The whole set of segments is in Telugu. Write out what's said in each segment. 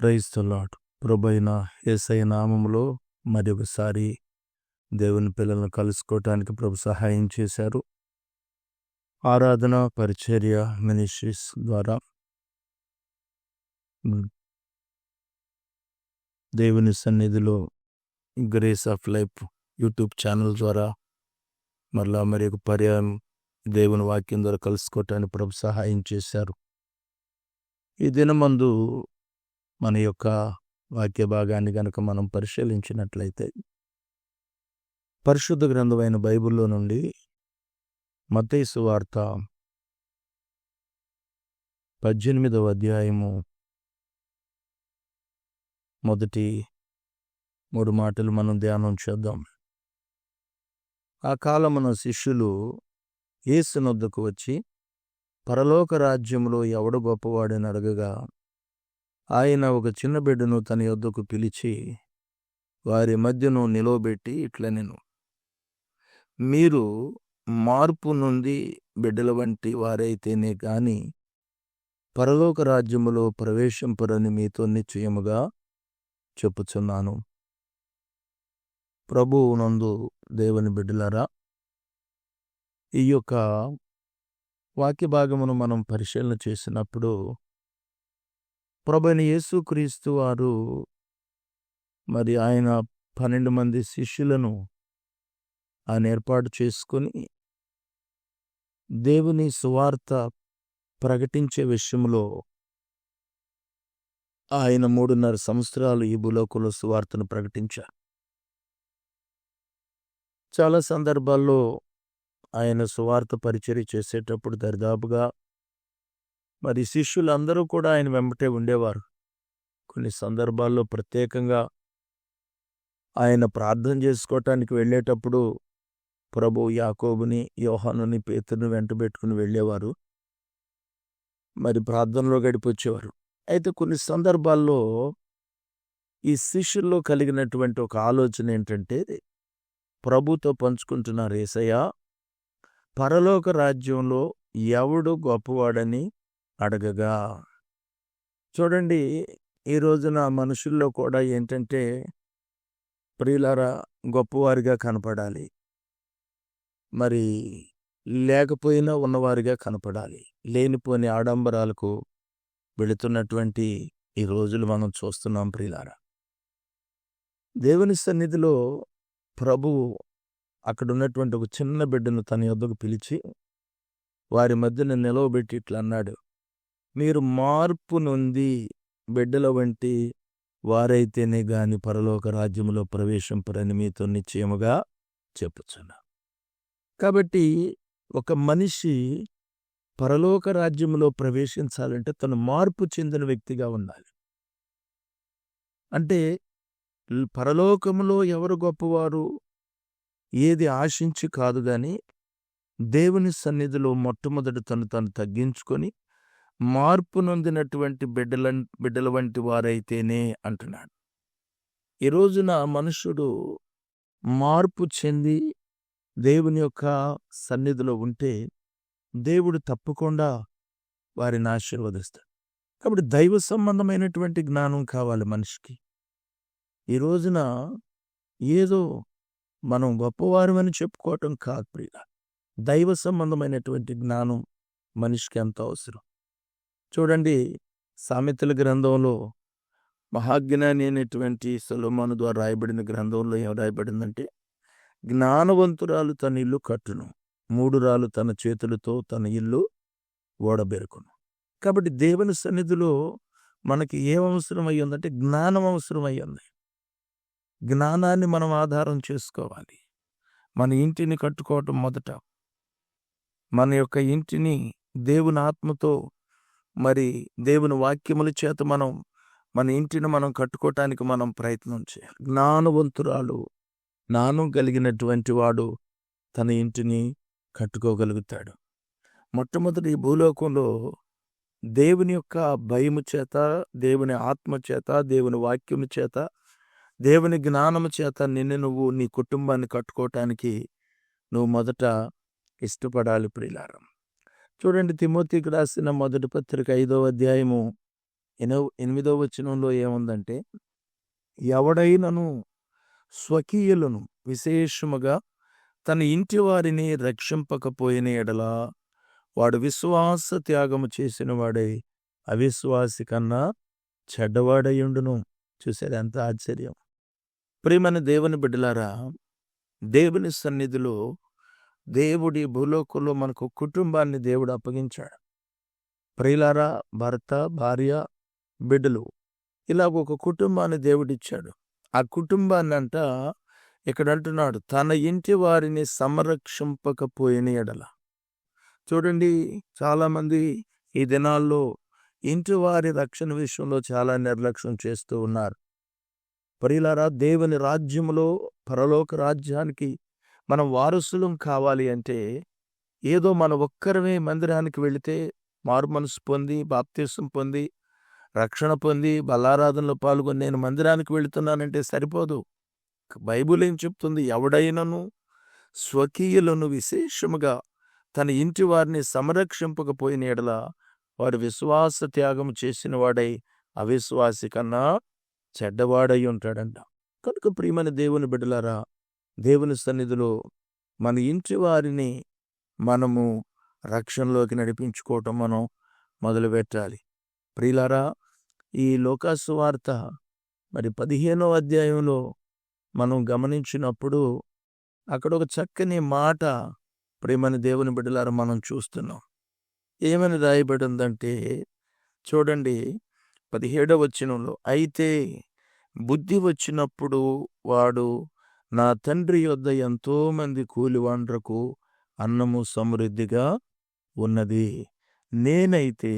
క్రైస్తలాడు ప్రభైన ఏసై నామంలో మరి ఒకసారి దేవుని పిల్లలను కలుసుకోవటానికి ప్రభు సహాయం చేశారు. ఆరాధన పరిచర్య మినిస్ట్రీస్ ద్వారా దేవుని సన్నిధిలో grace of life YouTube channel ద్వారా మరలా మరి ఒక పర్యాయం దేవుని వాక్యం ద్వారా కలుసుకోవటానికి ప్రభు సహాయం చేశారు. ఈ దినమందు మన యొక్క వాక్య భాగాన్ని కనుక మనం పరిశీలించినట్లయితే పరిశుద్ధ గ్రంథమైన బైబిల్లో నుండి మతేసు వార్త పద్దెనిమిదవ అధ్యాయము మొదటి మూడు మాటలు మనం ధ్యానం చేద్దాం. ఆ కాలమున శిష్యులు యేసునొద్దకు వచ్చి పరలోక రాజ్యంలో ఎవడు గొప్పవాడని అడగగా ఆయన ఒక చిన్న బిడ్డను తన యొద్దకు పిలిచి వారి మధ్యను నిలవబెట్టి ఇట్లనెను మీరు మార్పు నుండి బిడ్డల వంటి వారైతేనే గాని పరలోక రాజ్యములో ప్రవేశింపరని మీతో నిశ్చయముగా చెప్పుచున్నాను. ప్రభువు నందు దేవుని బిడ్డలారా ఈ యొక్క వాక్య భాగమును మనం పరిశీలన చేసినప్పుడు ప్రభుని యేసుక్రీస్తు వారు మరి ఆయన పన్నెండు మంది శిష్యులను ఆయన ఏర్పాటు చేసుకొని దేవుని సువార్త ప్రకటించే విషయంలో ఆయన మూడున్నర సంవత్సరాలు ఈ భూలోకంలో సువార్తను ప్రకటించారు. చాలా సందర్భాల్లో ఆయన సువార్త పరిచర్య చేసేటప్పుడు దరిదాపుగా మరి శిష్యులందరూ కూడా ఆయన వెంబటే ఉండేవారు. కొన్ని సందర్భాల్లో ప్రత్యేకంగా ఆయన ప్రార్థన చేసుకోవటానికి వెళ్ళేటప్పుడు ప్రభు యాకోబుని యోహానుని పేతుని వెంట పెట్టుకుని వెళ్ళేవారు. మరి ప్రార్థనలో గడిపొచ్చేవారు. అయితే కొన్ని సందర్భాల్లో ఈ శిష్యుల్లో కలిగినటువంటి ఒక ఆలోచన ఏంటంటే ప్రభుతో పంచుకుంటున్నారు ఏసయ్య పరలోక రాజ్యంలో ఎవడు గొప్పవాడని అడగగా చూడండి ఈ రోజున మనుషుల్లో కూడా ఏంటంటే ప్రియులారా గొప్పవారిగా కనపడాలి. మరి లేకపోయినా ఉన్నవారిగా కనపడాలి. లేనిపోని ఆడంబరాలకు వెళుతున్నటువంటి ఈ రోజులు మనం చూస్తున్నాం ప్రియులారా. దేవుని సన్నిధిలో ప్రభువు అక్కడ ఉన్నటువంటి ఒక చిన్న బిడ్డను తన యొద్దకు పిలిచి వారి మధ్యన నిలవబెట్టి ఇట్లా అన్నాడు. మీరు మార్పు నుంది బిడ్డల వంటి వారైతేనే గాని పరలోక రాజ్యములో ప్రవేశింపరని మీతో నిశ్చయముగా చెప్పుచున్నా. కాబట్టి ఒక మనిషి పరలోక రాజ్యములో ప్రవేశించాలంటే తను మార్పు చెందిన వ్యక్తిగా ఉండాలి. అంటే పరలోకములో ఎవరు గొప్పవారు? ఏది ఆశించి కాదు గాని దేవుని సన్నిధిలో మొట్టమొదట తను తను తగ్గించుకొని మార్పు నొందినటువంటి బిడ్డల బిడ్డల వంటి వారైతేనే అంటున్నాడు. ఈ రోజున మనుషుడు మార్పు చెంది దేవుని యొక్క సన్నిధిలో ఉంటే దేవుడు తప్పకుండా వారిని ఆశీర్వదిస్తాడు. కాబట్టి దైవ సంబంధమైనటువంటి జ్ఞానం కావాలి మనిషికి. ఈ రోజున ఏదో మనం గొప్పవారమని చెప్పుకోవటం కాదు ప్రియ దైవ సంబంధమైనటువంటి జ్ఞానం మనిషికి ఎంతో అవసరం. చూడండి సామెతల గ్రంథంలో మహాజ్ఞాని అనేటువంటి సొలమాను ద్వారా రాయబడిన గ్రంథంలో ఏం రాయబడిందంటే జ్ఞానవంతురాలు తన ఇల్లు కట్టును మూడు రాలు తన చేతులతో తన ఇల్లు ఓడబెరుకును. కాబట్టి దేవుని సన్నిధిలో మనకి ఏం అవసరం అయ్యిందంటే జ్ఞానం అవసరం అయ్యింది జ్ఞానాన్ని మనం ఆధారం చేసుకోవాలి. మన ఇంటిని కట్టుకోవటం మొదట. మన యొక్క ఇంటిని దేవుని ఆత్మతో మరి దేవుని వాక్యముల చేత మనం మన ఇంటిని మనం కట్టుకోవటానికి మనం ప్రయత్నం చేయాలి. జ్ఞానవంతురాలు జ్ఞానం కలిగినటువంటి వాడు తన ఇంటిని కట్టుకోగలుగుతాడు. మొట్టమొదటి ఈ భూలోకంలో దేవుని యొక్క భయము చేత దేవుని ఆత్మ చేత దేవుని వాక్యము చేత దేవుని జ్ఞానము చేత నిన్ను నువ్వు నీ కుటుంబాన్ని కట్టుకోవటానికి నువ్వు మొదట ఇష్టపడాలి ప్రిలారం చూడండి తిమోతికి రాసిన మొదటి పత్రిక ఐదవ అధ్యాయము ఎనో ఎనిమిదో వచనంలో ఏముందంటే ఎవడైనను స్వకీయులను విశేషముగా తన ఇంటి వారిని రక్షింపకపోయిన ఎడల వాడు విశ్వాస త్యాగము చేసిన వాడై అవిశ్వాసి కన్నా చెడ్డవాడయుండును చూసారు ఎంత ఆశ్చర్యం. ప్రియమైన దేవుని బిడ్డలారా దేవుని సన్నిధిలో దేవుడి భూలోకంలో మనకు కుటుంబాన్ని దేవుడు అప్పగించాడు. ప్రియులారా భర్త భార్య బిడ్డలు ఇలా ఒక కుటుంబాన్ని దేవుడిచ్చాడు. ఆ కుటుంబాన్ని అంట ఇక్కడ అంటున్నాడు తన ఇంటి వారిని సంరక్షింపకపోయిన ఎడల. చూడండి చాలామంది ఈ దినాల్లో ఇంటి వారి రక్షణ విషయంలో చాలా నిర్లక్ష్యం చేస్తూ ఉన్నారు. ప్రియులారా దేవుని రాజ్యములో పరలోక రాజ్యానికి మనం వారసులం కావాలి అంటే ఏదో మన ఒక్కరమే మందిరానికి వెళితే మారు మనసు పొంది బాప్తీసం పొంది రక్షణ పొంది బలారాధనలో పాల్గొని నేను మందిరానికి వెళుతున్నానంటే సరిపోదు. బైబుల్ ఏం చెప్తుంది? ఎవడైనను స్వకీయులను విశేషముగా తన ఇంటి వారిని సంరక్షింపకపోయిన ఎడల వాడు విశ్వాస త్యాగం చేసిన వాడై అవిశ్వాసి కన్నా చెడ్డవాడై ఉంటాడంట. కనుక ప్రియమైన దేవుని బిడ్డలారా దేవుని సన్నిధిలో మన ఇంటి వారిని మనము రక్షణలోకి నడిపించుకోవటం మనం మొదలుపెట్టాలి ప్రియులారా ఈ లోకాసు వార్త మరి పదిహేనో అధ్యాయంలో మనం గమనించినప్పుడు అక్కడ ఒక చక్కని మాట ప్రేమని దేవుని బిడ్డలారా మనం చూస్తున్నాం. ఏమని రాయబడి ఉందంటే చూడండి పదిహేడవ వచ్చినంలో అయితే బుద్ధి వచ్చినప్పుడు వాడు నా తండ్రి యొద్ద ఎంతోమంది కూలివాండ్రకు అన్నము సమృద్ధిగా ఉన్నది. నేనైతే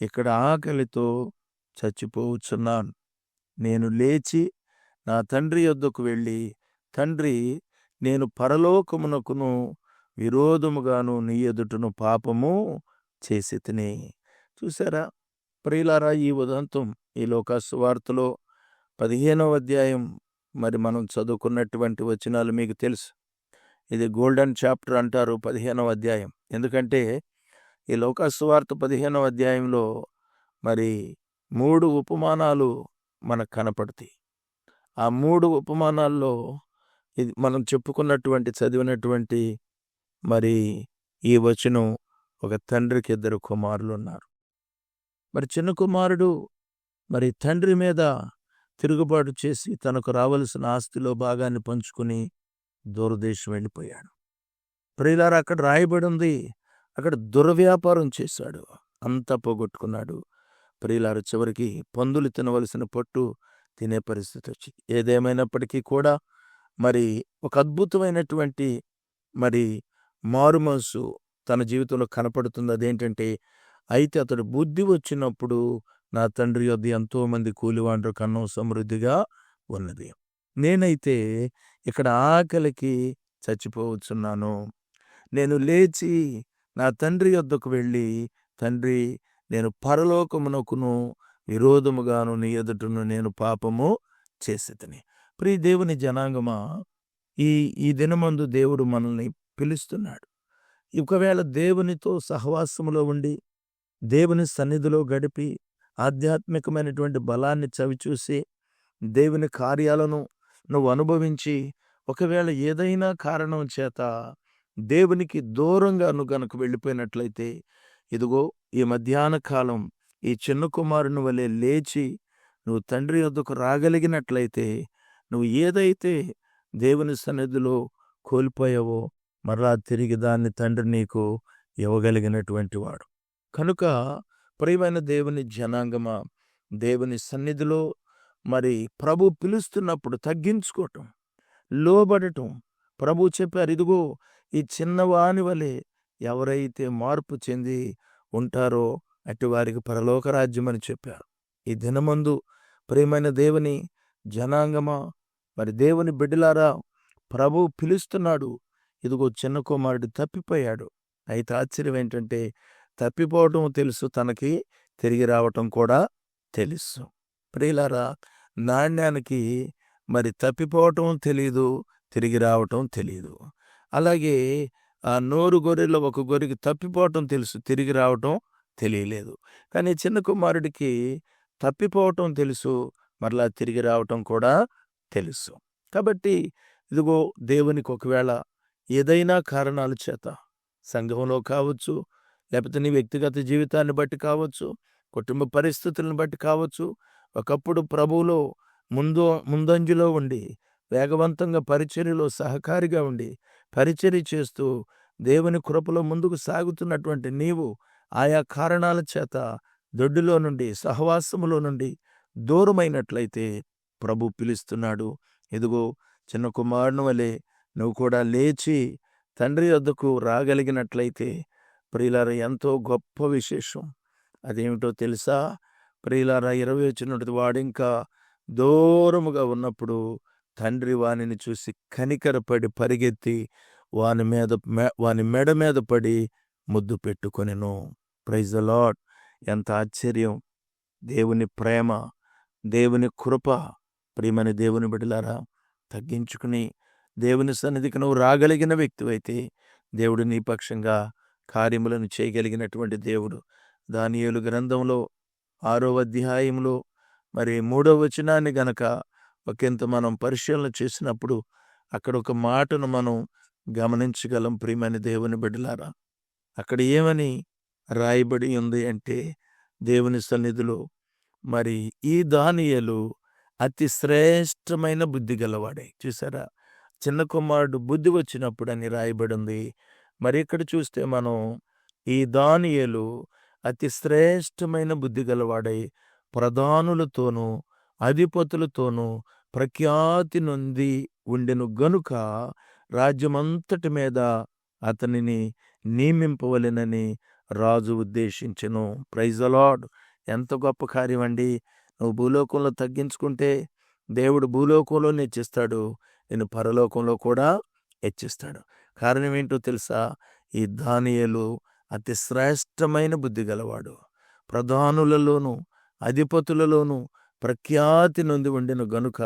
ఇక్కడ ఆకలితో చచ్చిపోవచ్చున్నాను నేను లేచి నా తండ్రి యొద్దకు వెళ్ళి తండ్రి నేను పరలోకమునకును విరోధముగాను నీ ఎదుటను పాపము చేసి తిని. చూసారా ప్రియులారా ఈ ఉదంతం ఈ లోకాసు వార్తలో పదిహేనవ అధ్యాయం మరి మనం చదువుకున్నటువంటి వచనాలు మీకు తెలుసు. ఇది గోల్డెన్ చాప్టర్ అంటారు పదిహేనవ అధ్యాయం. ఎందుకంటే ఈ లోకాసువార్త పదిహేనవ అధ్యాయంలో మరి మూడు ఉపమానాలు మనకు కనపడతాయి. ఆ మూడు ఉపమానాల్లో ఇది మనం చెప్పుకున్నటువంటి చదివినటువంటి మరి ఈ వచనం ఒక తండ్రికి ఇద్దరు కుమారులు ఉన్నారు. మరి చిన్న కుమారుడు మరి తండ్రి మీద తిరుగుబాటు చేసి తనకు రావలసిన ఆస్తిలో భాగాన్ని పంచుకుని దూరదేశం వెళ్ళిపోయాడు. ప్రియులారా అక్కడ రాయబడి ఉంది. అక్కడ దుర్వ్యాపారం చేశాడు. అంతా పోగొట్టుకున్నాడు. ప్రియులారు చివరికి పందులు తినవలసిన పొట్టు తినే పరిస్థితి వచ్చి ఏదేమైనప్పటికీ కూడా మరి ఒక అద్భుతమైనటువంటి మరి మారుమనసు తన జీవితంలో కనపడుతుంది. అదేంటంటే అయితే అతడు బుద్ధి వచ్చినప్పుడు నా తండ్రి యొద్ ఎంతో మంది కూలివాండ్రు కన్నం సమృద్ధిగా ఉన్నది. నేనైతే ఇక్కడ ఆకలికి చచ్చిపోవచ్చున్నాను. నేను లేచి నా తండ్రి యొద్దకు వెళ్ళి తండ్రి నేను పరలోకమునకును విరోధముగాను నీ ఎదుటను నేను పాపము చేసేదని ప్రియ దేవుని జనాంగమా ఈ ఈ దినమందు దేవుడు మనల్ని పిలుస్తున్నాడు. ఒకవేళ దేవునితో సహవాసములో ఉండి దేవుని సన్నిధిలో గడిపి ఆధ్యాత్మికమైనటువంటి బలాన్ని చవిచూసి దేవుని కార్యాలను నువ్వు అనుభవించి ఒకవేళ ఏదైనా కారణం చేత దేవునికి దూరంగా నువ్వు గనుక వెళ్ళిపోయినట్లయితే ఇదిగో ఈ మధ్యాహ్న కాలం ఈ చిన్న కుమారుని వలె లేచి నువ్వు తండ్రి వద్దకు రాగలిగినట్లయితే నువ్వు ఏదైతే దేవుని సన్నిధిలో కోల్పోయావో మరలా తిరిగి దాన్ని తండ్రి నీకు ఇవ్వగలిగినటువంటి వాడు. కనుక ప్రియమైన దేవుని జనాంగమా దేవుని సన్నిధిలో మరి ప్రభు పిలుస్తున్నప్పుడు తగ్గించుకోవటం లోబడటం. ప్రభు చెప్పారు ఇదిగో ఈ చిన్నవాని వలె ఎవరైతే మార్పు చెంది ఉంటారో అటువారికి పరలోక రాజ్యం అని చెప్పారు. ఈ దినమందు ప్రియమైన దేవుని జనాంగమా మరి దేవుని బిడ్డలారా ప్రభు పిలుస్తున్నాడు. ఇదిగో చిన్న కుమారుడు తప్పిపోయాడు. అయితే ఆశ్చర్యం ఏంటంటే తప్పిపోవటం తెలుసు తనకి తిరిగి రావటం కూడా తెలుసు. ప్రియులారా నాణ్యానికి మరి తప్పిపోవటం తెలియదు తిరిగి రావటం తెలియదు అలాగే ఆ నోరు గొర్రెలో ఒక గొర్రెకి తప్పిపోవటం తెలుసు తిరిగి రావటం తెలియలేదు. కానీ చిన్న కుమారుడికి తప్పిపోవటం తెలుసు మరలా తిరిగి రావటం కూడా తెలుసు. కాబట్టి ఇదిగో దేవునికి ఒకవేళ ఏదైనా కారణాల చేత సంఘంలో కావచ్చు లేకపోతే నీ వ్యక్తిగత జీవితాన్ని బట్టి కావచ్చు కుటుంబ పరిస్థితులను బట్టి కావచ్చు ఒకప్పుడు ప్రభువులో ముందు ముందంజలో ఉండి వేగవంతంగా పరిచర్యలో సహకారిగా ఉండి పరిచర్య చేస్తూ దేవుని కృపలో ముందుకు సాగుతున్నటువంటి నీవు ఆయా కారణాల చేత దొడ్డిలో నుండి సహవాసములో నుండి దూరమైనట్లయితే ప్రభు పిలుస్తున్నాడు. ఇదిగో చిన్న కుమారుని వలె నువ్వు కూడా లేచి తండ్రి వద్దకు రాగలిగినట్లయితే ప్రియులార ఎంతో గొప్ప విశేషం. అదేమిటో తెలుసా? ప్రియులార ఇరవై చిన్నటిది వాడు ఇంకా దూరముగా ఉన్నప్పుడు తండ్రి వానిని చూసి కనికరపడి పరిగెత్తి వాని మీద మె- వాని మెడ మీద పడి ముద్దు పెట్టుకొనెను. ప్రైజ్ ద లాడ్ ఎంత ఆశ్చర్యం. దేవుని ప్రేమ దేవుని కృప. ప్రియమని దేవుని బిడ్డలారా తగ్గించుకుని దేవుని సన్నిధికి నువ్వు రాగలిగిన వ్యక్తివైతే దేవుడు నీ పక్షంగా కార్యములను చేయగలిగినటువంటి దేవుడు. దానియేలు గ్రంథంలో ఆరో అధ్యాయంలో మరి మూడో వచనాన్ని గనక ఒకంత మనం పరిశీలన చేసినప్పుడు అక్కడ ఒక మాటను మనం గమనించగలం ప్రియమని దేవుని బిడ్డలారా. అక్కడ ఏమని రాయబడి ఉంది అంటే దేవుని సన్నిధిలో మరి ఈ దానియలు అతి శ్రేష్టమైన బుద్ధి గలవాడే. చూసారా? చిన్న కుమారుడు బుద్ధి వచ్చినప్పుడు అని రాయబడి ఉంది. మరి ఇక్కడ చూస్తే మనం ఈ దానియలు అతి శ్రేష్టమైన బుద్ధి గలవాడై ప్రధానులతోనూ అధిపతులతోనూ ప్రఖ్యాతి నొంది ఉండెను గనుక రాజ్యమంతటి మీద అతనిని నియమింపవలెనని రాజు ఉద్దేశించెను. ప్రైజ్ అలాడ్ ఎంత గొప్ప కార్యం అండి. నువ్వు భూలోకంలో తగ్గించుకుంటే దేవుడు భూలోకంలో హెచ్చిస్తాడు. నేను పరలోకంలో కూడా హెచ్చిస్తాడు. కారణం ఏంటో తెలుసా? ఈ దానియలు అతి శ్రేష్టమైన బుద్ధి గలవాడు. ప్రధానులలోనూ అధిపతులలోనూ ప్రఖ్యాతి నొంది ఉండిన గనుక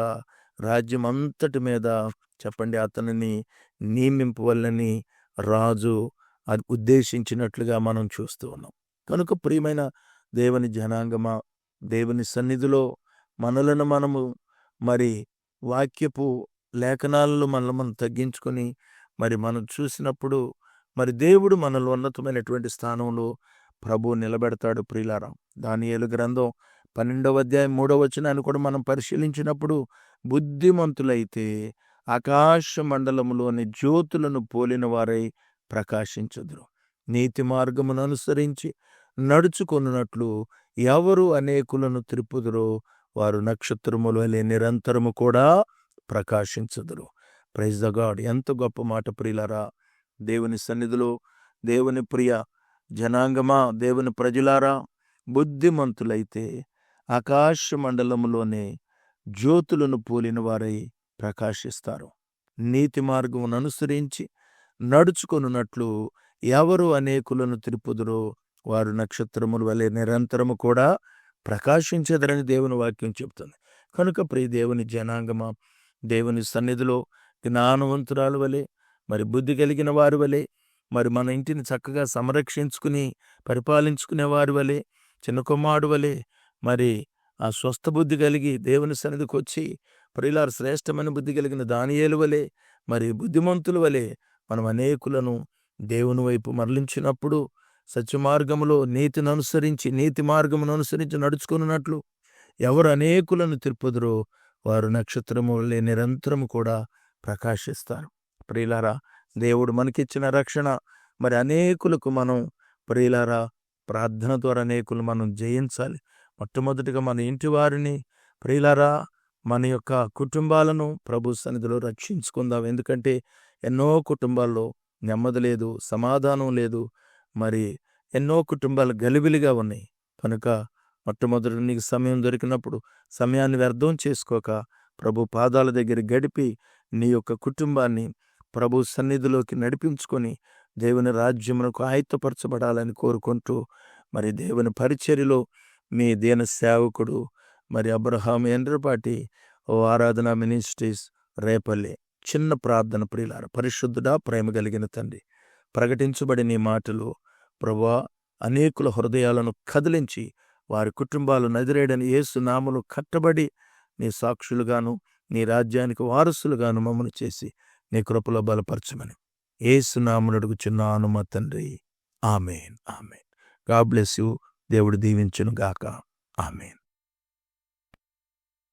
రాజ్యం అంతటి మీద చెప్పండి అతనిని నియమింపవల్లని రాజు అది ఉద్దేశించినట్లుగా మనం చూస్తూ ఉన్నాం. కనుక ప్రియమైన దేవుని జనాంగమా దేవుని సన్నిధిలో మనలను మనము మరి వాక్యపు లేఖనాలలో మనల్ని మనం తగ్గించుకొని మరి మనం చూసినప్పుడు మరి దేవుడు మనల్ని ఉన్నతమైనటువంటి స్థానంలో ప్రభు నిలబెడతాడు ప్రియులారం. దానియేలు గ్రంథం పన్నెండవ అధ్యాయం మూడవ వచనాన్ని కూడా మనం పరిశీలించినప్పుడు బుద్ధిమంతులైతే ఆకాశ మండలములోని జ్యోతులను పోలిన వారై ప్రకాశించదురు. నీతి మార్గమును అనుసరించి నడుచుకొనున్నట్లు ఎవరు అనేకులను త్రిప్పుదురో వారు నక్షత్రములు వలె నిరంతరము కూడా ప్రకాశించదురు. Praise the God. ఎంత గొప్ప మాట ప్రియులారా. దేవుని సన్నిధిలో దేవుని ప్రియ జనాంగమా దేవుని ప్రజలారా బుద్ధిమంతులైతే ఆకాశ మండలములోనే జ్యోతులను పోలిన వారై ప్రకాశిస్తారు. నీతి మార్గమును అనుసరించి నడుచుకొనున్నట్లు ఎవరు అనేకులను తిరుపుదురో వారు నక్షత్రములు వలె నిరంతరము కూడా ప్రకాశించదరని దేవుని వాక్యం చెబుతుంది కనుక ప్రియ దేవుని జనాంగమా దేవుని సన్నిధిలో జ్ఞానవంతురాలు వలె మరి బుద్ధి కలిగిన వారి వలె మరి మన ఇంటిని చక్కగా సంరక్షించుకుని పరిపాలించుకునే వారి వలె చిన్న కుమారుడు వలె మరి ఆ స్వస్థ బుద్ధి కలిగి దేవుని సన్నిధికి వచ్చి ప్రియులారు శ్రేష్టమైన బుద్ధి కలిగిన దానియేలు వలె మరి బుద్ధిమంతుల వలె మనం అనేకులను దేవుని వైపు మరలించినప్పుడు సత్యమార్గములో నీతిని అనుసరించి నీతి మార్గమును అనుసరించి నడుచుకున్నట్లు ఎవరు అనేకులను తిరుపదురో వారు నక్షత్రము వలె నిరంతరము కూడా ప్రకాశిస్తారు. ప్రియులారా దేవుడు మనకిచ్చిన రక్షణ. మరి అనేకులకు మనం ప్రియులారా ప్రార్థన ద్వారా అనేకులు మనం జయించాలి. మొట్టమొదటిగా మన ఇంటి వారిని ప్రియులారా మన యొక్క కుటుంబాలను ప్రభు సన్నిధిలో రక్షించుకుందాం. ఎందుకంటే ఎన్నో కుటుంబాల్లో నెమ్మది లేదు సమాధానం లేదు. మరి ఎన్నో కుటుంబాలు గలిబిలిగా ఉన్నాయి. కనుక మొట్టమొదటి నీకు సమయం దొరికినప్పుడు సమయాన్ని వ్యర్థం చేసుకోక ప్రభు పాదాల దగ్గర గడిపి నీ యొక్క కుటుంబాన్ని ప్రభు సన్నిధిలోకి నడిపించుకొని దేవుని రాజ్యమునకు ఆయుత్తపరచబడాలని కోరుకుంటూ మరి దేవుని పరిచర్యలో మీ దీన సేవకుడు మరి అబ్రహాం ఎండ్రపాటి ఓ ఆరాధన మినిస్ట్రీస్ రేపల్లి చిన్న ప్రార్థన ప్రియులార పరిశుద్ధుడా ప్రేమ కలిగిన తండ్రి ప్రకటించబడి నీ మాటలు ప్రభా అనేకుల హృదయాలను కదిలించి వారి కుటుంబాలు నదిరేడని యేసు నామలు కట్టబడి నీ సాక్షులుగాను నీ రాజ్యానికి వారసులుగాను మమ్మను చేసి నీ కృపలో బలపరచమని. ఏసునామునడుగు చిన్న అనుమ తండ్రి. Amen. Amen. God bless you. దేవుడు దీవించును గాక ఆమెన్.